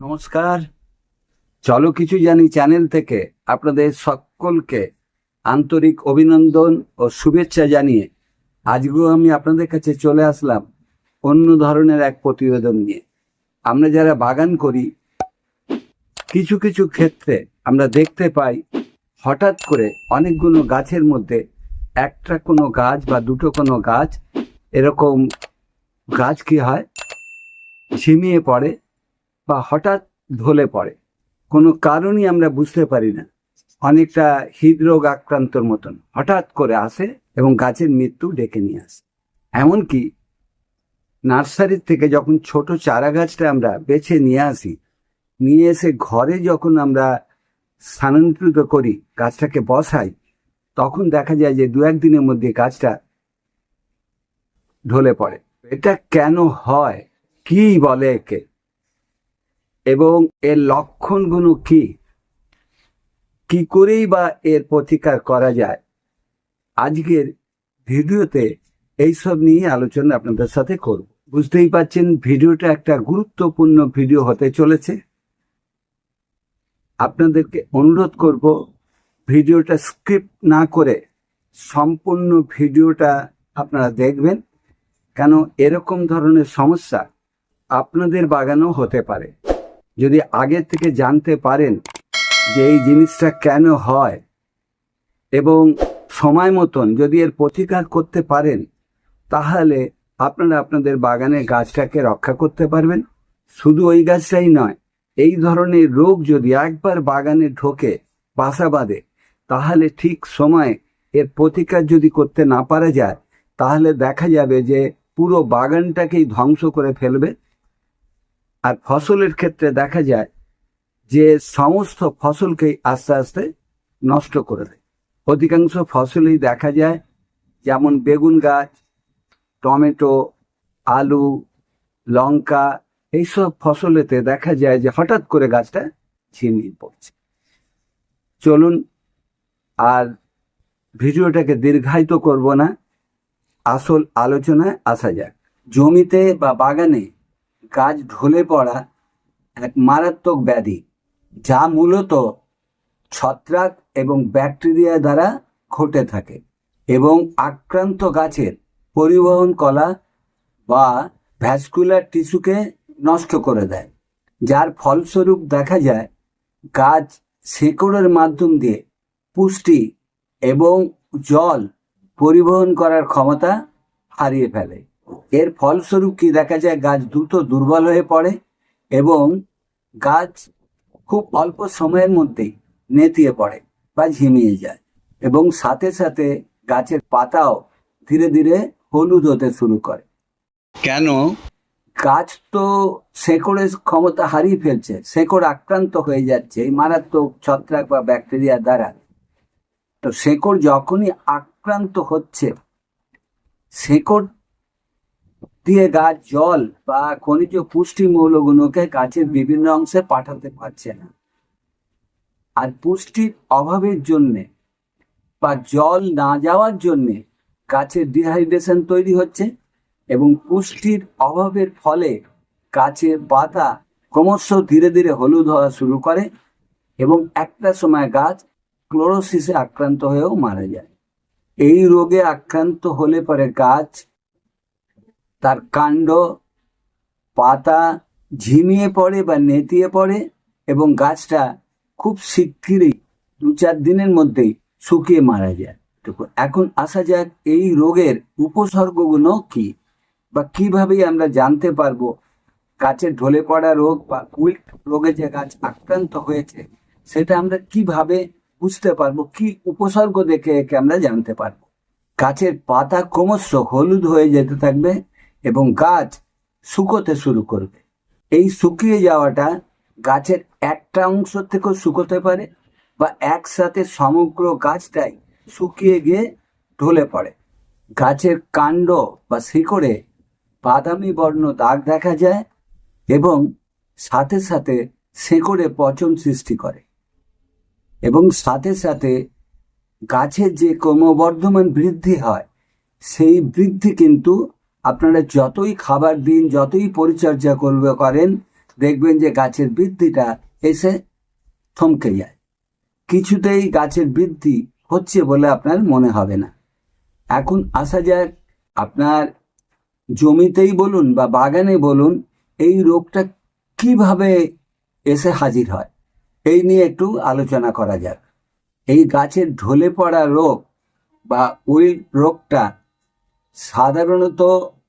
নমস্কার। চলো কিছু জানি চ্যানেল থেকে আপনাদের সকলকে আন্তরিক অভিনন্দন ও শুভেচ্ছা জানিয়ে আজকেও আমি আপনাদের কাছে চলে আসলাম অন্য ধরনের এক প্রতিবেদন নিয়ে। আমরা যারা বাগান করি, কিছু কিছু ক্ষেত্রে আমরা দেখতে পাই হঠাৎ করে অনেকগুলো গাছের মধ্যে একটা কোনো গাছ বা দুটো কোনো গাছ এরকম গাছ কি হয়? ঝিমিয়ে পড়ে। বা হঠাৎ ঢলে পড়ে। কোনো কারণই আমরা বুঝতে পারি না। অনেকটা হৃদরোগ আক্রান্তর মতন হঠাৎ করে আসে এবং গাছের মৃত্যু ডেকে নিয়ে আসে। এমনকি নার্সারির থেকে যখন ছোট চারা গাছটা আমরা বেছে নিয়ে আসি, নিয়ে এসে ঘরে যখন আমরা স্থানান্তরিত করি, গাছটাকে বসাই, তখন দেখা যায় যে দু একদিনের মধ্যে গাছটা ঢলে পড়ে। এটা কেন হয়? কি বলে একে? এবং এর লক্ষণগুলো কি? কি করেই বা এর প্রতিকার করা যায়? আজকের ভিডিওতে এইসব নিয়ে আলোচনা আপনাদের সাথে করব। বুঝতেই পাচ্ছেন ভিডিওটা একটা গুরুত্বপূর্ণ ভিডিও হতে চলেছে। আপনাদেরকে অনুরোধ করব, ভিডিওটা স্ক্রিপ্ট না করে সম্পূর্ণ ভিডিওটা আপনারা দেখবেন, কেন এরকম ধরনের সমস্যা আপনাদের বাগানেও হতে পারে। যদি আগের থেকে জানতে পারেন যে এই জিনিসটা কেন হয় এবং সময় মতন যদি এর প্রতিকার করতে পারেন, তাহলে আপনারা আপনাদের বাগানের গাছটাকে রক্ষা করতে পারবেন। শুধু ওই গাছটাই নয়, এই ধরনের রোগ যদি একবার বাগানে ঢোকে বাসা বাঁধে, তাহলে ঠিক সময় এর প্রতিকার যদি করতে না পারা যায়, তাহলে দেখা যাবে যে পুরো বাগানটাকেই ধ্বংস করে ফেলবে। আর ফসলের ক্ষেত্রে দেখা যায় যে সমস্ত ফসলকেই আস্তে আস্তে নষ্ট করে দেয়। অধিকাংশ ফসলই দেখা যায় যেমন বেগুন গাছ, টমেটো, আলু, লঙ্কা, এইসব ফসলেতে দেখা যায় যে হঠাৎ করে গাছটা ঝিমিয়ে পড়ছে। চলুন আর ভিডিওটাকে দীর্ঘায়িত করব না। আসল আলোচনায় আসা যাক। জমিতে বা বাগানে গাছ ঢলে পড়া এক মারাত্মক ব্যাধি, যা মূলত ছত্রাক এবং ব্যাকটেরিয়া দ্বারা ঘটে থাকে এবং আক্রান্ত গাছের পরিবহন কলা বা ভ্যাসকুলার টিস্যুকে নষ্ট করে দেয়, যার ফলস্বরূপ দেখা যায় গাছ শেকড়ের মাধ্যম দিয়ে পুষ্টি এবং জল পরিবহন করার ক্ষমতা হারিয়ে ফেলে। এর ফলস্বরূপ কি দেখা যায় গাছ দ্রুত দুর্বল হয়ে পড়ে এবং গাছ খুব অল্প সময়ের মধ্যেই নেতিয়ে পড়ে বা ঝিমিয়ে যায় এবং সাথে সাথে গাছের পাতাও ধীরে ধীরে হলুদ হতে শুরু করে। কেন? গাছ তো শেকড়ের ক্ষমতা হারিয়ে ফেলছে শেকড় আক্রান্ত হয়ে যাচ্ছে এই মারাত্মক ছত্রাক বা ব্যাকটেরিয়া দ্বারা। তো শেকড় যখনই আক্রান্ত হচ্ছে শেকড় দিয়ে গাছ জল বা খনিজ পুষ্টি মৌলগুলোকে গাছের বিভিন্ন অংশে পাঠাতে পারছে না। আর পুষ্টির অভাবের জন্যে বা জল না যাওয়ার জন্যে গাছের ডিহাইড্রেশন তৈরি হচ্ছে এবং পুষ্টির অভাবের ফলে গাছের পাতা ক্রমশ ধীরে ধীরে হলুদ হওয়া শুরু করে এবং একটা সময় গাছ ক্লোরোসিসে আক্রান্ত হয়েও মারা যায়। এই রোগে আক্রান্ত হলে পরে গাছ তার কাণ্ড, পাতা ঝিমিয়ে পড়ে বা নেতিয়ে পড়ে এবং গাছটা খুব শিগগিরই দু চার দিনের মধ্যেই শুকিয়ে মারা যায়। এখন আসা যাক এই রোগের উপসর্গগুলো কি বা কীভাবে আমরা জানতে পারব গাছের ঢলে পড়া রোগ বা উইল্ট রোগে যে গাছ আক্রান্ত হয়েছে, সেটা আমরা কীভাবে বুঝতে পারব, কি উপসর্গ দেখে একে আমরা জানতে পারব। গাছের পাতা ক্রমশ হলুদ হয়ে যেতে থাকবে এবং গাছ শুকোতে শুরু করবে। এই শুকিয়ে যাওয়াটা গাছের একটা অংশ থেকেও শুকোতে পারে বা একসাথে সমগ্র গাছটাই শুকিয়ে গিয়ে ঢলে পড়ে। গাছের কাণ্ড বা শিকড়ে বাদামি বর্ণ দাগ দেখা যায় এবং সাথে সাথে শেকড়ে পচন সৃষ্টি করে এবং সাথে সাথে গাছের যে ক্রমবর্ধমান বৃদ্ধি হয়, সেই বৃদ্ধি কিন্তু আপনারা যতই খাবার দিন, যতই পরিচর্যা করবে করেন, দেখবেন যে গাছের বৃদ্ধিটা এসে থমকে যায়। কিছুতেই গাছের বৃদ্ধি হচ্ছে বলে আপনার মনে হবে না। এখন আসা যাক, আপনার জমিতেই বলুন বা বাগানে বলুন, এই রোগটা কীভাবে এসে হাজির হয়? এই নিয়ে একটু আলোচনা করা যাক। এই গাছের ঢলে পড়া রোগ বা ওই রোগটা সাধারণত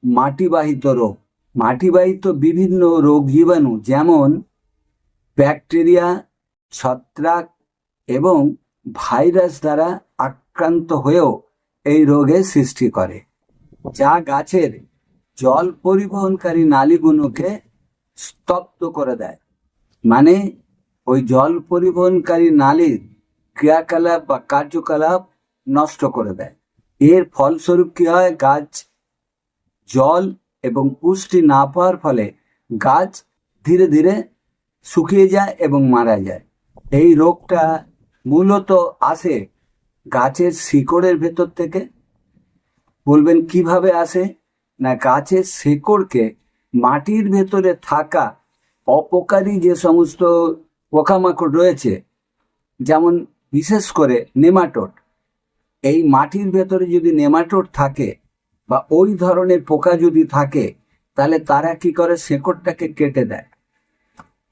মাটিবাহিত রোগ। মাটিবাহিত বিভিন্ন রোগ জীবাণু যেমন ব্যাকটেরিয়া, ছত্রাক এবং ভাইরাস দ্বারা আক্রান্ত হয়েও এই রোগের সৃষ্টি করে, যা গাছের জল পরিবহনকারী নালীগুলোকে স্তব্ধ করে দেয়। মানে ওই জল পরিবহনকারী নালীর ক্রিয়াকলাপ বা কার্যকলাপ নষ্ট করে দেয়। এর ফলস্বরূপ কি হয়? গাছ জল এবং পুষ্টি না পাওয়ার ফলে গাছ ধীরে ধীরে শুকিয়ে যায় এবং মারা যায়। এই রোগটা মূলত আসে গাছের শিকড়ের ভেতর থেকে। বলবেন, কীভাবে আসে? না, গাছের শেকড়কে মাটির ভেতরে থাকা অপকারী যে সমস্ত পোকামাকড় রয়েছে, যেমন বিশেষ করে নেমাটোড, এই মাটির ভেতরে যদি নেমাটোড থাকে বা ওই ধরনের পোকা যদি থাকে, তাহলে তারা কি করে? শেকড়টাকে কেটে দেয়।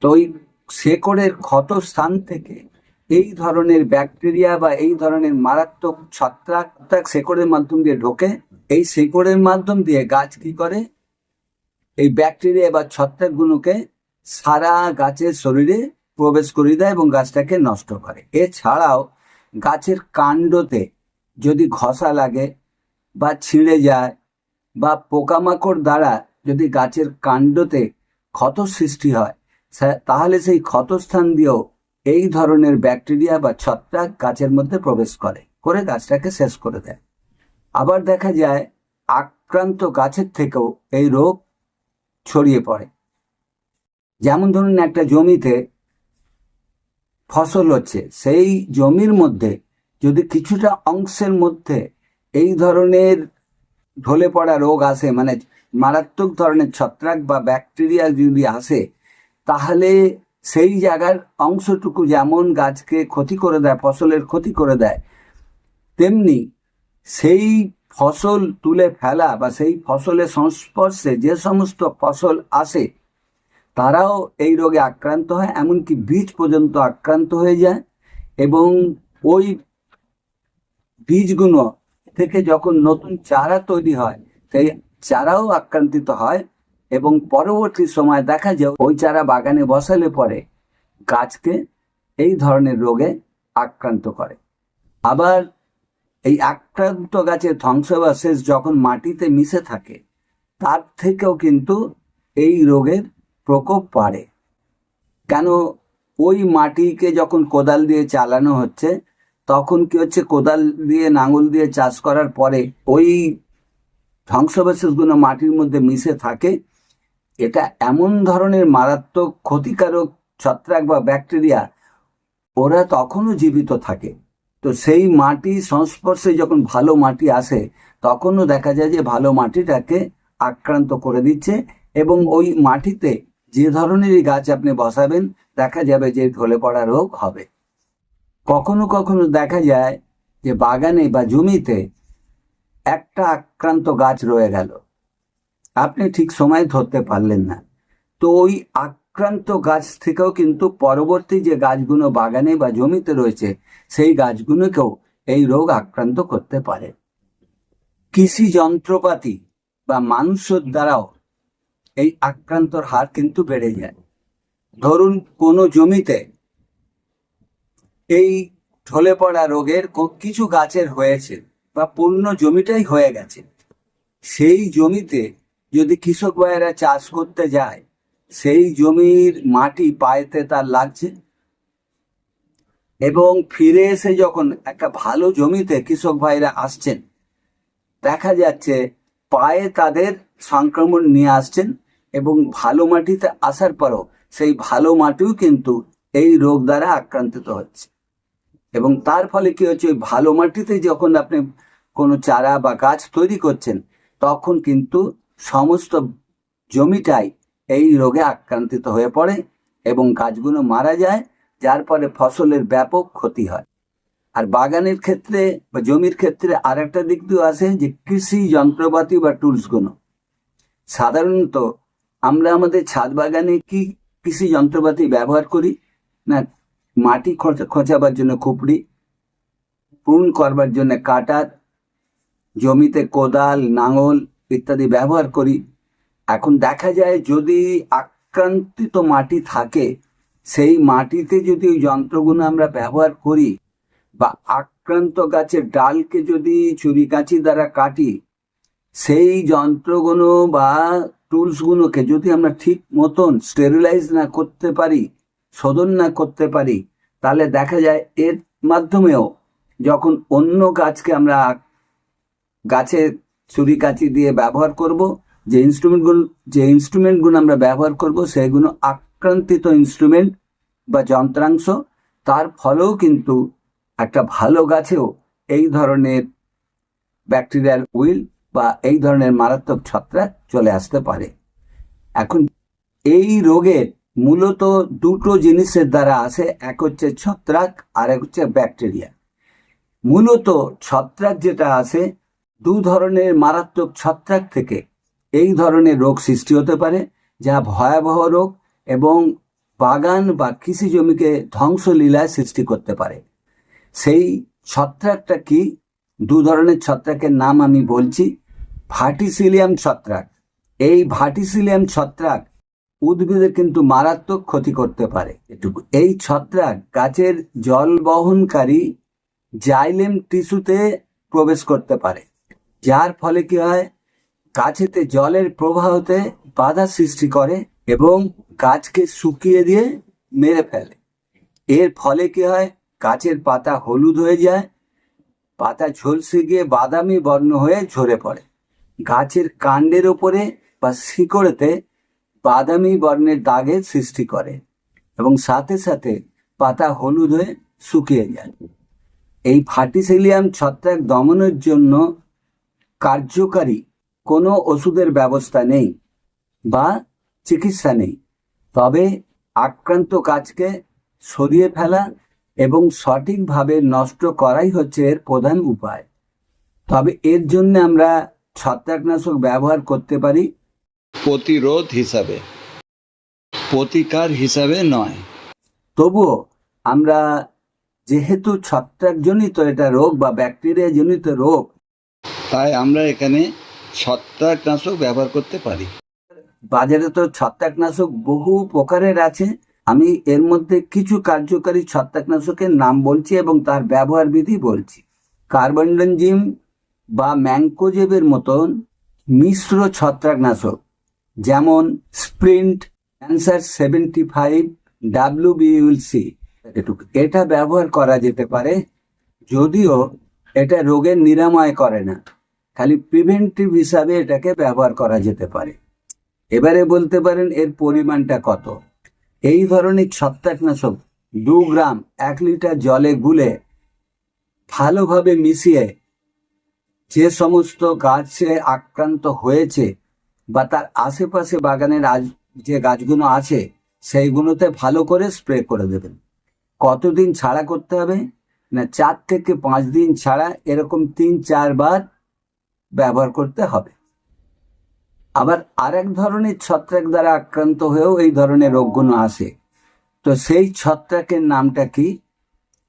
তো ওই শেকড়ের ক্ষত স্থান থেকে এই ধরনের ব্যাকটেরিয়া বা এই ধরনের মারাত্মক ছত্রাক শেকড়ের মাধ্যম দিয়ে ঢোকে। এই শেকড়ের মাধ্যম দিয়ে গাছ কি করে? এই ব্যাকটেরিয়া বা ছত্রাকগুলোকে সারা গাছের শরীরে প্রবেশ করিয়ে দেয় এবং গাছটাকে নষ্ট করে। এছাড়াও গাছের কাণ্ডতে যদি ঘষা লাগে বা ছিঁড়ে যায় বা পোকামাকড় দ্বারা যদি গাছের কাণ্ডতে ক্ষত সৃষ্টি হয় তাহলে সেই ক্ষতস্থান দিয়েও এই ধরনের ব্যাকটেরিয়া বা ছত্রাক গাছের মধ্যে প্রবেশ করে করে গাছটাকে শেষ করে দেয়। আবার দেখা যায় আক্রান্ত গাছের থেকেও এই রোগ ছড়িয়ে পড়ে। যেমন ধরুন একটা জমিতে ফসল হচ্ছে, সেই জমির মধ্যে যদি কিছুটা অংশের মধ্যে এই ধরনের ঢলে পড়া রোগ আসে মানে মারাত্মক ধরনের ছত্রাক বা ব্যাকটেরিয়া যদি আসে, তাহলে সেই জায়গার অংশটুকু যেমন গাছকে ক্ষতি করে দেয়, ফসলের ক্ষতি করে দেয়, তেমনি সেই ফসল তুলে ফেলা বা সেই ফসলের সংস্পর্শে যে সমস্ত ফসল আসে, তারাও এই রোগে আক্রান্ত হয়, এমনকি বীজ পর্যন্ত আক্রান্ত হয়ে যায় এবং ওই বীজগুলো থেকে যখন নতুন চারা তৈরি হয়, সেই চারাও আক্রান্তিত হয় এবং পরবর্তী সময় দেখা যায় ওই চারা বাগানে বসালে পরে গাছকে এই ধরনের রোগে আক্রান্ত করে। আবার এই আক্রান্ত গাছের ধ্বংসাবশেষ যখন মাটিতে মিশে থাকে, তার থেকেও কিন্তু এই রোগের প্রকোপ বাড়ে। কেন ওই মাটিকে যখন কোদাল দিয়ে চালানো হচ্ছে তখন কি হচ্ছে, কোদাল দিয়ে, নাঙল দিয়ে চাষ করার পরে ওই ধ্বংসাবশেষগুলো মাটির মধ্যে মিশে থাকে। এটা এমন ধরনের মারাত্মক ক্ষতিকারক ছত্রাক বা ব্যাকটেরিয়া, ওরা তখনও জীবিত থাকে। তো সেই মাটি সংস্পর্শে যখন ভালো মাটি আসে, তখনও দেখা যায় যে ভালো মাটিটাকে আক্রান্ত করে দিচ্ছে এবং ওই মাটিতে যে ধরনেরই গাছ আপনি বসাবেন, দেখা যাবে যে ঢলে পড়া রোগ হবে। কখনো কখনো দেখা যায় যে বাগানে বা জমিতে একটা আক্রান্ত গাছ রয়ে গেল। আপনি ঠিক সময় ধরতে পারলেন না। তো ওই আক্রান্ত গাছ থেকেও কিন্তু পরবর্তী যে গাছগুলো বাগানে বা জমিতে রয়েছে, সেই গাছগুলোকেও এই রোগ আক্রান্ত করতে পারে। কৃষি যন্ত্রপাতি বা মানুষের দ্বারাও এই আক্রান্তর হার কিন্তু বেড়ে যায়। ধরুন কোনো জমিতে এই ঢলে পড়া রোগের কিছু গাছের হয়েছে বা পূর্ণ জমিটাই হয়ে গেছে। সেই জমিতে যদি কৃষক ভাইয়েরা চাষ করতে যায়, সেই জমির মাটি পায়েতে তার লাগছে এবং ফিরে এসে যখন একটা ভালো জমিতে কৃষক ভাইরা আসছেন, দেখা যাচ্ছে পায়ে তাদের সংক্রমণ নিয়ে আসছেন এবং ভালো মাটিতে আসার পরও সেই ভালো মাটিও কিন্তু এই রোগ দ্বারা আক্রান্তিত হচ্ছে। এবং তার ফলে কি হচ্ছে ওই ভালো মাটিতে যখন আপনি কোনো চারা বা গাছ তৈরি করছেন, তখন কিন্তু সমস্ত জমিটাই এই রোগে আক্রান্তিত হয়ে পড়ে এবং গাছগুলো মারা যায়, যার ফলে ফসলের ব্যাপক ক্ষতি হয়। আর বাগানের ক্ষেত্রে বা জমির ক্ষেত্রে আর একটা দিক দিয়ে আছে যে কৃষি যন্ত্রপাতি বা টুলসগুলো। সাধারণত আমরা আমাদের ছাদ বাগানে কি কৃষি যন্ত্রপাতি ব্যবহার করি? না মাটি খোঁচা- খোঁচাবার জন্য খুপড়ি পূর্ণ করবার জন্য কাটার, জমিতে কোদাল, নাঙল ইত্যাদি ব্যবহার করি। এখন দেখা যায় যদি আক্রান্তিত মাটি থাকে, সেই মাটিতে যদি ওই যন্ত্রগুলো আমরা ব্যবহার করি বা আক্রান্ত গাছের ডালকে যদি ছুরি কাঁচি দ্বারা কাটি, সেই যন্ত্রগুলো বা টুলসগুলোকে যদি আমরা ঠিক মতন স্টেরিলাইজ না করতে পারি শোধন না করতে পারি, তাহলে দেখা যায় এর মাধ্যমেও যখন অন্য গাছকে আমরা গাছে ছুরি কাঁচি দিয়ে ব্যবহার করব, যে ইনস্ট্রুমেন্টগুলো যে ইনস্ট্রুমেন্টগুলো আমরা ব্যবহার করব, সেগুলো আক্রান্তিত ইনস্ট্রুমেন্ট বা যন্ত্রাংশ, তার ফলেও কিন্তু একটা ভালো গাছেও এই ধরনের ব্যাকটেরিয়াল উইল বা এই ধরনের মারাত্মক ছত্রাক চলে আসতে পারে। এখন এই রোগের মূলত দুটো জিনিসের দ্বারা আসে এক হচ্ছে ছত্রাক আর এক হচ্ছে ব্যাকটেরিয়া। মূলত ছত্রাক যেটা আছে, দু ধরনের মারাত্মক ছত্রাক থেকে এই ধরনের রোগ সৃষ্টি হতে পারে, যা ভয়াবহ রোগ এবং বাগান বা কৃষি জমিকে ধ্বংসলীলায় সৃষ্টি করতে পারে। সেই ছত্রাকটা কি? দু ধরনের ছত্রাকের নাম আমি বলছি ভার্টিসিলিয়াম ছত্রাক। এই ভার্টিসিলিয়াম ছত্রাক উদ্ভিদের কিন্তু মারাত্মক ক্ষতি করতে পারে। এটুকু। এই ছত্রাক গাছের জল বহনকারী জাইলেম টিস্যুতে প্রবেশ করতে পারে। যার ফলে কি হয়? গাছেতে জলের প্রবাহতে বাধা সৃষ্টি করে এবং গাছকে শুকিয়ে দিয়ে মেরে ফেলে। এর ফলে কি হয়? গাছের পাতা হলুদ হয়ে যায়, পাতা ঝলসে গিয়ে বাদামি বর্ণ হয়ে ঝরে পড়ে। গাছের কাণ্ডের ওপরে বা শিকড়েতে বাদামি বর্ণের দাগের সৃষ্টি করে এবং সাথে সাথে পাতা হলুদ হয়ে শুকিয়ে যায়। এই ফার্টিসেলিয়াম ছত্রাক দমনের জন্য কার্যকারী কোনো ওষুধের ব্যবস্থা নেই বা চিকিৎসা নেই। তবে আক্রান্ত গাছকে সরিয়ে ফেলা এবং সঠিকভাবে নষ্ট করাই হচ্ছে এর প্রধান উপায়। তবে এর জন্য আমরা ছত্রাকনাশক ব্যবহার করতে পারি প্রতিরোধ হিসাবে, প্রতিকার হিসাবে নয়। তবুও আমরা যেহেতু ছত্রাকজনিত এটা রোগ বা ব্যাকটেরিয়া জনিত রোগ, তাই আমরা এখানে ছত্রাকনাশক ব্যবহার করতে পারি। বাজারে তো ছত্রাকনাশক বহু প্রকারের আছে। আমি এর মধ্যে কিছু কার্যকারী ছত্রাকনাশকের নাম বলছি এবং তার ব্যবহার বিধি বলছি। কার্বনডেনজিম বা ম্যাঙ্কোজেবের মতন মিশ্র ছত্রাকনাশক যেমন স্প্রিন্ট ক্যান্সার সেভেন্টি ফাইভ, ডাব্লিউ বিউলসি এটা ব্যবহার করা যেতে পারে, যদিও এটা রোগের নিরাময় করে না। খালি প্রিভেন্টিভ হিসাবে এটাকে ব্যবহার করা যেতে পারে। এবারে বলতে পারেন এর পরিমাণটা কত। এই ধরনের ছত্রাকনাশক দু গ্রাম, এক লিটার জলে গুলে ভালোভাবে মিশিয়ে যে সমস্ত গাছে আক্রান্ত হয়েছে বা তার আশেপাশে বাগানের যে গাছগুলো আছে, সেইগুলোতে ভালো করে স্প্রে করে দেবেন। কতদিন ছাড়া করতে হবে? না, চার থেকে পাঁচ দিন ছাড়া এরকম তিন চারবার ব্যবহার করতে হবে। আবার আরেক ধরনের ছত্রাক দ্বারা আক্রান্ত হয়েও এই ধরনের রোগগুলো আসে। তো সেই ছত্রাকের নামটা কি?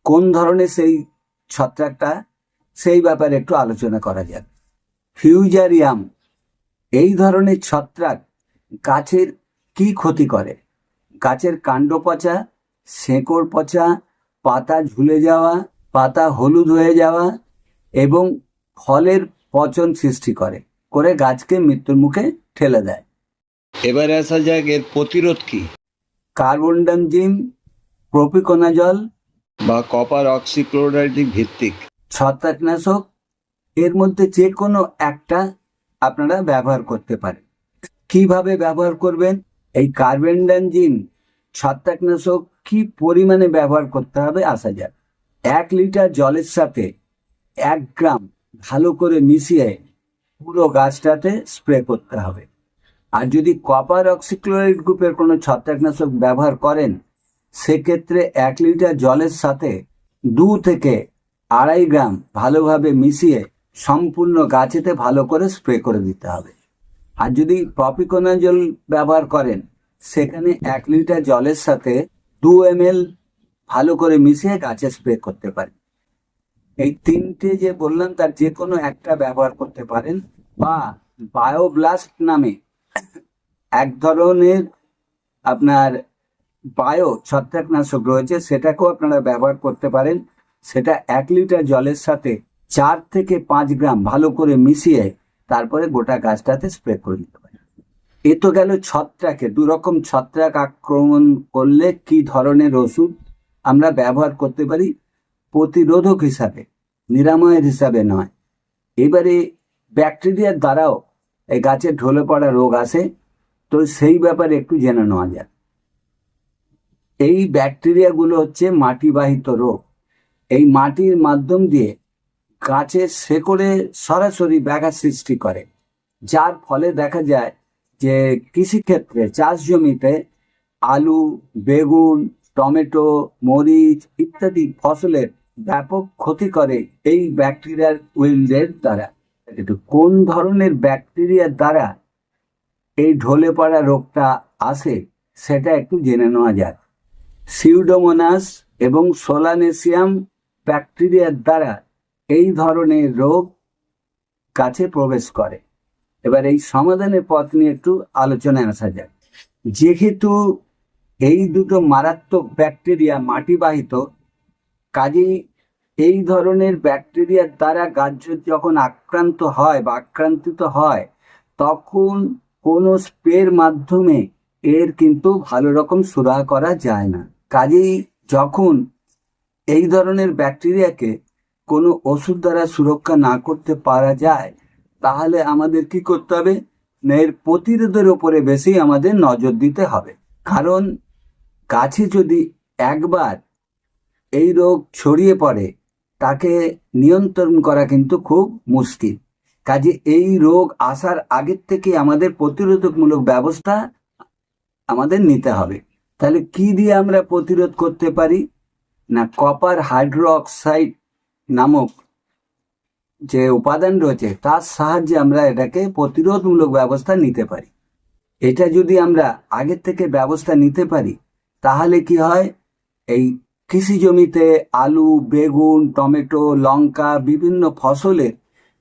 কোন ধরনের সেই ছত্রাকটা? সেই ব্যাপারে একটু আলোচনা করা যাক। ফিউজারিয়াম এই ধরনের ছত্রাক গাছের কি ক্ষতি করে? গাছের কাণ্ড পচা শেকড় পচা পাতা ঝুলে যাওয়া পাতা হলুদ হয়ে যাওয়া এবং ফলের পচন সৃষ্টি করে করে গাছকে মৃত্যুর মুখে ঠেলে দেয়। এবারে আসা যাক এর প্রতিরোধ কি। কার্বনডামজিম প্রপিকোনাজল বা কপার অক্সিক্লোরাইডিক ভিত্তিক। ছত্রাকনাশক এর মধ্যে যে কোনো একটা আপনারা ব্যবহার করতে পারেন। কীভাবে ব্যবহার করবেন? এই কার্বনডামজিম ছত্রাকনাশক কি পরিমাণে ব্যবহার করতে হবে আসা যাক। এক লিটার জলের সাথে এক গ্রাম ভালো করে মিশিয়ে পুরো গাছটাতে স্প্রে করতে হবে। আর যদি কপার অক্সিক্লোরাইড গ্রুপের কোনো ছত্রাকনাশক ব্যবহার করেন, সেক্ষেত্রে এক লিটার জলের সাথে দু থেকে আড়াই গ্রাম ভালোভাবে মিশিয়ে সম্পূর্ণ গাছেতে ভালো করে স্প্রে করে দিতে হবে। আর যদি প্রপিকোনাজল ব্যবহার করেন, সেখানে এক লিটার জলের সাথে দু এম ভালো করে মিশিয়ে গাছে স্প্রে করতে পারেন। এই তিনটে যে বললাম, তার যে কোনো একটা ব্যবহার করতে পারেন বা বায়োব্লাস্ট নামে এক ধরনের আপনার বায়ো ছত্রাকনাশক রয়েছে, সেটাকেও আপনারা ব্যবহার করতে পারেন। সেটা এক লিটার জলের সাথে চার থেকে পাঁচ গ্রাম ভালো করে মিশিয়ে তারপরে গোটা গাছটাতে স্প্রে করে দিতে পারেন এ তো গেল ছত্রাকে, দুরকম ছত্রাক আক্রমণ করলে কি ধরনের ওষুধ আমরা ব্যবহার করতে পারি? প্রতিরোধক হিসাবে, নিরাময়ের হিসাবে নয়। এবারে ব্যাকটেরিয়ার দ্বারাও এই গাছের ঢলে পড়া রোগ আসে, তো সেই ব্যাপারে একটু জেনে নেওয়া যাক। এই ব্যাকটেরিয়াগুলো হচ্ছে মাটিবাহিত রোগ। এই মাটির মাধ্যম দিয়ে গাছের শেকড়ে সরাসরি ব্যাঘাত সৃষ্টি করে, যার ফলে দেখা যায় যে কৃষিক্ষেত্রে চাষ জমিতে আলু, বেগুন, টমেটো, মরিচ ইত্যাদি ফসলের ব্যাপক ক্ষতি করে এই ব্যাকটেরিয়ার উইল্ডের দ্বারা। কিন্তু কোন ধরনের ব্যাকটেরিয়ার দ্বারা এই ঢলে পড়া রোগটা আসে, সেটা একটু জেনে নেওয়া যাক। সিউডোমোনাস এবং সোলানেসিয়াম ব্যাকটেরিয়ার দ্বারা এই ধরনের রোগ কাছে প্রবেশ করে। এবার এই সমাধানের পথ নিয়ে একটু আলোচনায় আসা যাক। যেহেতু এই দুটো মারাত্মক ব্যাকটেরিয়া মাটিবাহিত, কাজেই এই ধরনের ব্যাকটেরিয়ার দ্বারা গাছ যখন আক্রান্ত হয় বা আক্রান্তিত হয়, তখন কোনো স্প্রের মাধ্যমে এর কিন্তু ভালো রকম সুরাহা করা যায় না। কাজেই যখন এই ধরনের ব্যাকটেরিয়াকে কোনো ওষুধ দ্বারা সুরক্ষা না করতে পারা যায়, তাহলে আমাদের কি করতে হবে? না এর প্রতিরোধের ওপরে বেশি আমাদের নজর দিতে হবে। কারণ গাছে যদি একবার এই রোগ ছড়িয়ে পড়ে, তাকে নিয়ন্ত্রণ করা কিন্তু খুব মুশকিল। কাজে এই রোগ আসার আগের থেকে আমাদের প্রতিরোধকমূলক ব্যবস্থা আমাদের নিতে হবে। তাহলে কি দিয়ে আমরা প্রতিরোধ করতে পারি? না কপার হাইড্রো অক্সাইড নামক যে উপাদান রয়েছে তার সাহায্যে আমরা এটাকে প্রতিরোধমূলক ব্যবস্থা নিতে পারি। এটা যদি আমরা আগের থেকে ব্যবস্থা নিতে পারি তাহলে কি হয়? এই কৃষি জমিতে আলু বেগুন টমেটো লঙ্কা বিভিন্ন ফসলের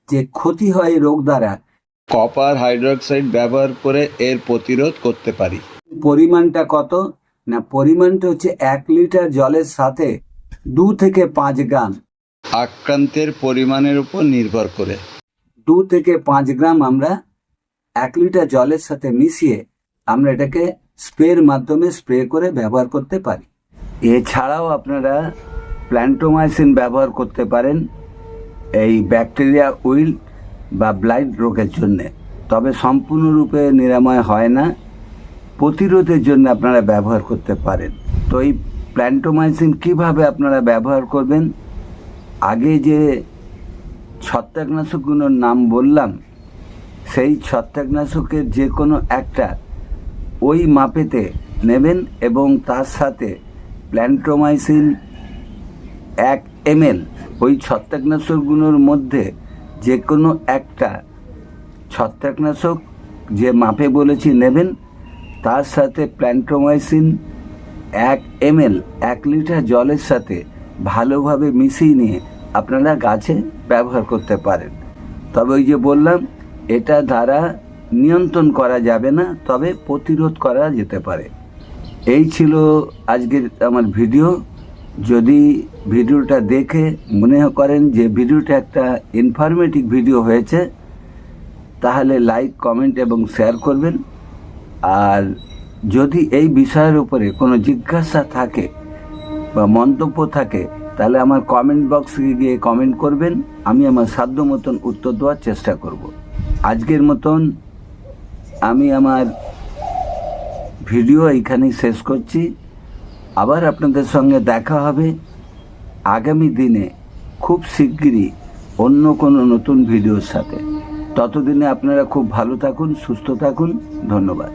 যে ক্ষতি হয় রোগ দ্বারা কপার হাইড্রোক্সাইড ব্যবহার করে এর প্রতিরোধ করতে পারি। পরিমাণটা কত? না পরিমাণটা হচ্ছে এক লিটার জলের সাথে দু থেকে পাঁচ গ্রাম। আক্রান্তের পরিমাণের উপর নির্ভর করে। দু থেকে পাঁচ গ্রাম আমরা এক লিটার জলের সাথে মিশিয়ে আমরা এটাকে স্প্রের মাধ্যমে স্প্রে করে ব্যবহার করতে পারি। এছাড়াও আপনারা প্ল্যান্টোমাইসিন ব্যবহার করতে পারেন এই ব্যাকটেরিয়া উইল বা ব্লাইট রোগের জন্যে। তবে সম্পূর্ণরূপে নিরাময় হয় না। প্রতিরোধের জন্য আপনারা ব্যবহার করতে পারেন। তো এই প্ল্যান্টোমাইসিন কীভাবে আপনারা ব্যবহার করবেন আগে যে ছত্রাকনাশকগুলোর নাম বললাম, সেই ছত্রাকনাশকের যে কোনো একটা ওই মাপেতে নেবেন এবং তার সাথে প্ল্যান্টোমাইসিন এক এমএল, ওই ছত্রাকনাশকগুলোর মধ্যে যে কোনো একটা ছত্রাকনাশক যে মাপে বলেছি নেবেন, তার সাথে প্ল্যান্টোমাইসিন এক এমএল, এক লিটার জলের সাথে ভালোভাবে মিশিয়ে নিয়ে আপনারা গাছে ব্যবহার করতে পারেন। তবে ওই যে বললাম, এটা দ্বারা নিয়ন্ত্রণ করা যাবে না, তবে প্রতিরোধ করা যেতে পারে। এই ছিল আজকের আমার ভিডিও। যদি ভিডিওটা দেখে মনে করেন যে ভিডিওটা একটা ইনফরমেটিভ ভিডিও হয়েছে, তাহলে লাইক, কমেন্ট এবং শেয়ার করবেন। আর যদি এই বিষয়ের উপরে কোনো জিজ্ঞাসা থাকে বা মন্তব্য থাকে, তাহলে আমার কমেন্ট বক্সে গিয়ে কমেন্ট করবেন, আমি আমার সাধ্য মতন উত্তর দেওয়ার চেষ্টা করব। আজকের মতন আমি আমার ভিডিও এইখানেই শেষ করছি। আবার আপনাদের সঙ্গে দেখা হবে। আগামী দিনে খুব শিগগিরই অন্য কোনো নতুন ভিডিওর সাথে। ততদিনে আপনারা খুব ভালো থাকুন, সুস্থ থাকুন। ধন্যবাদ।